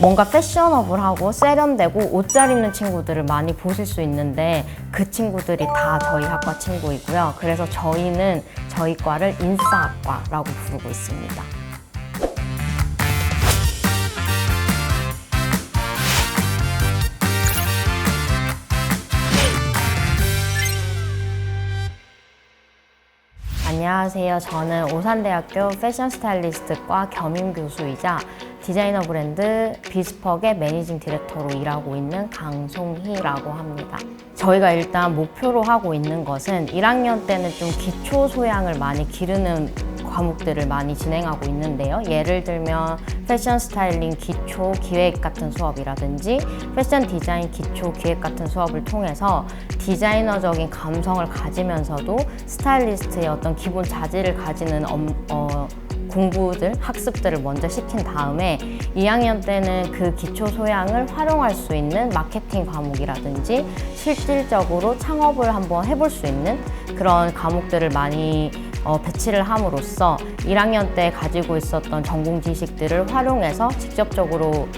뭔가 패셔너블하고 세련되고 옷 잘 입는 친구들을 많이 보실 수 있는데 그 친구들이 다 저희 학과 친구이고요. 그래서 저희는 저희 과를 인싸학과라고 부르고 있습니다. 안녕하세요. 저는 오산대학교 패션 스타일리스트과 겸임 교수이자 디자이너 브랜드 비스퍽의 매니징 디렉터로 일하고 있는 강송희라고 합니다. 저희가 일단 목표로 하고 있는 것은 1학년 때는 좀 기초 소양을 많이 기르는 과목들을 많이 진행하고 있는데요. 예를 들면 패션 스타일링 기초 기획 같은 수업이라든지 패션 디자인 기초 기획 같은 수업을 통해서 디자이너적인 감성을 가지면서도 스타일리스트의 어떤 기본 자질을 가지는 업- 어, 공부들, 학습들을 먼저 시킨 다음에 2학년 때는 그 기초 소양을 활용할 수 있는 마케팅 과목이라든지 실질적으로 창업을 한번 해볼 수 있는 그런 과목들을 많이 어, 배치를 함으로써 1학년 때 가지고 있었던 전공 지식들을 활용해서 직접적으로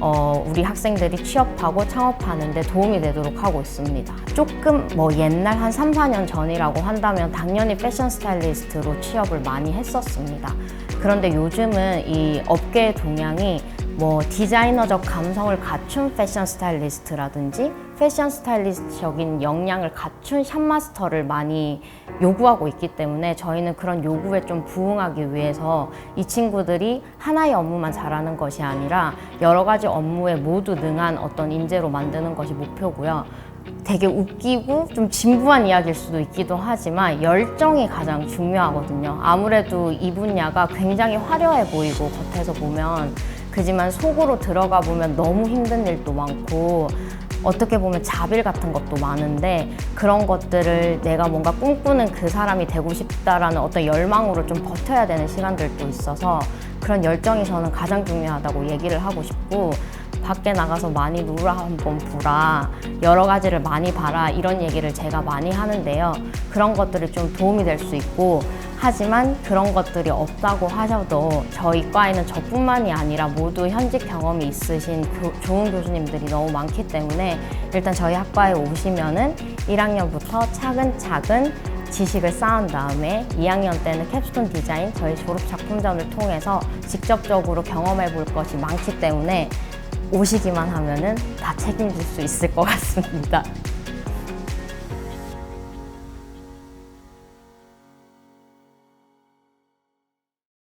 어, 우리 학생들이 취업하고 창업하는데 도움이 되도록 하고 있습니다. 조금 뭐 옛날 한 3, 4년 전이라고 한다면 당연히 패션 스타일리스트로 취업을 많이 했었습니다. 그런데 요즘은 이 업계의 동향이 뭐 디자이너적 감성을 갖춘 패션 스타일리스트라든지 패션 스타일리스트적인 역량을 갖춘 샵마스터를 많이 요구하고 있기 때문에 저희는 그런 요구에 좀 부응하기 위해서 이 친구들이 하나의 업무만 잘하는 것이 아니라 여러 가지 업무에 모두 능한 어떤 인재로 만드는 것이 목표고요. 되게 웃기고 좀 진부한 이야기일 수도 있기도 하지만 열정이 가장 중요하거든요. 아무래도 이 분야가 굉장히 화려해 보이고 겉에서 보면 그지만 속으로 들어가 보면 너무 힘든 일도 많고 어떻게 보면 자빌 같은 것도 많은데 그런 것들을 내가 뭔가 꿈꾸는 그 사람이 되고 싶다라는 어떤 열망으로 좀 버텨야 되는 시간들도 있어서 그런 열정이 저는 가장 중요하다고 얘기를 하고 싶고 밖에 나가서 많이 놀아 한번 보라 여러 가지를 많이 봐라 이런 얘기를 제가 많이 하는데요. 그런 것들이 좀 도움이 될 수 있고 하지만 그런 것들이 없다고 하셔도 저희 과에는 저뿐만이 아니라 모두 현직 경험이 있으신 교- 좋은 교수님들이 너무 많기 때문에 일단 저희 학과에 오시면은 1학년부터 차근차근 지식을 쌓은 다음에 2학년 때는 캡스톤 디자인 저희 졸업 작품전을 통해서 직접적으로 경험해 볼 것이 많기 때문에 오시기만 하면은 다 책임질 수 있을 것 같습니다.